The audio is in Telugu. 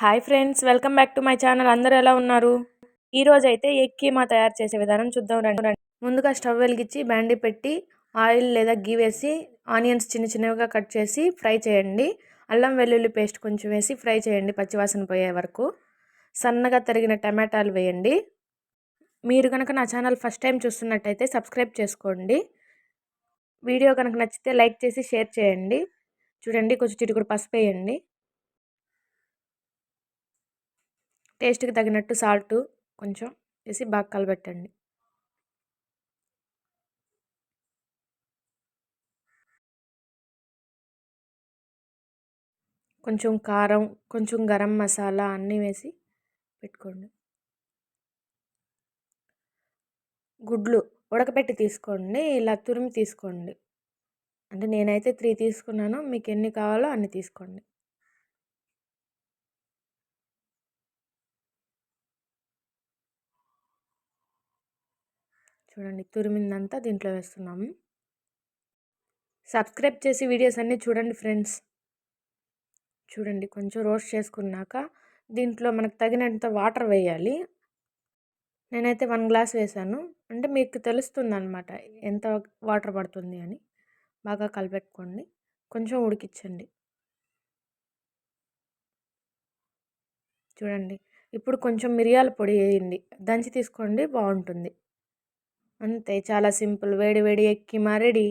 Hi friends welcome back to my channel. అందరూ ఎలా ఉన్నారు? ఈరోజు అయితే ఎగ్ కీమా తయారు చేసే విధానం చూద్దాం రండి. ముందుగా స్టవ్ వెలిగించి బ్యాండీ పెట్టి ఆయిల్ లేదా గీ వేసి ఆనియన్స్ చిన్న చిన్నవిగా కట్ చేసి ఫ్రై చేయండి. అల్లం వెల్లుల్లి పేస్ట్ కొంచెం వేసి ఫ్రై చేయండి పచ్చివాసన పోయే వరకు. సన్నగా తరిగిన టమాటాలు వేయండి. మీరు కనుక నా ఛానల్ ఫస్ట్ టైం చూస్తున్నట్టయితే సబ్స్క్రైబ్ చేసుకోండి. వీడియో కనుక నచ్చితే లైక్ చేసి షేర్ చేయండి. చూడండి కొంచెం చిటికుడు పసుపు వేయండి. టేస్ట్కి తగినట్టు సాల్ట్ కొంచెం వేసి బాగా కలబెట్టండి కొంచెం కారం కొంచెం గరం మసాలా అన్నీ వేసి పెట్టుకోండి. గుడ్లు ఉడకపెట్టి తీసుకోండి ఇలా తురిమి తీసుకోండి. అంటే నేనైతే త్రీ తీసుకున్నాను మీకు ఎన్ని కావాలో అన్ని తీసుకోండి. చూడండి. తురిమిందంతా దీంట్లో వేస్తున్నాము. సబ్స్క్రైబ్ చేసి వీడియోస్ అన్నీ చూడండి ఫ్రెండ్స్. చూడండి కొంచెం రోస్ట్ చేసుకున్నాక దీంట్లో మనకు తగినంత వాటర్ వేయాలి. నేనైతే వన్ గ్లాస్ వేసాను. అంటే మీకు తెలుస్తుంది అనమాట ఎంత వాటర్ పడుతుంది అని. బాగా కలిపెట్టుకోండి. కొంచెం ఉడికించండి. చూడండి. ఇప్పుడు కొంచెం మిరియాల పొడి వేయండి. దంచి తీసుకోండి బాగుంటుంది. అంతే చాలా సింపుల్. వేడి వేడి ఎక్కి మా రెడీ.